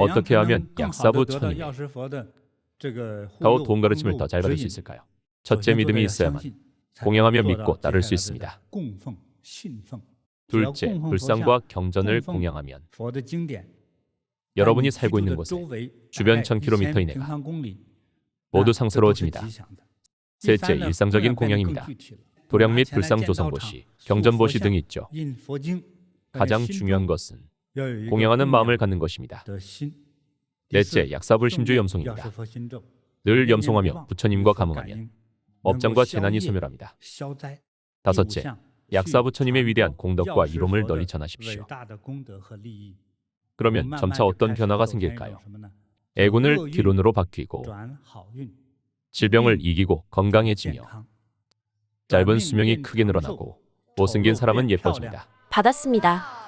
어떻게 하면 약사부 천임의 가오 도움 가르침을 더 잘 받을 수 있을까요? 첫째 믿음이 있어야만 공양하며 믿고 따를 수 있습니다. 둘째, 불상과 경전을 공양하면 여러분이 살고 있는 곳에 주변 1000km 이내가 모두 상스러워집니다. 셋째, 일상적인 공양입니다. 도량 및 불상 조성보시, 경전보시 등이 있죠. 가장 중요한 것은 공양하는 마음을 갖는 것입니다. 넷째, 약사불 심주 염송입니다. 늘 염송하며 부처님과 감응하면 업장과 재난이 소멸합니다. 다섯째, 약사 부처님의 위대한 공덕과 이롬을 널리 전하십시오. 그러면 점차 어떤 변화가 생길까요? 애군을 기론으로 바뀌고 질병을 이기고 건강해지며 짧은 수명이 크게 늘어나고 못생긴 사람은 예뻐집니다. 받았습니다.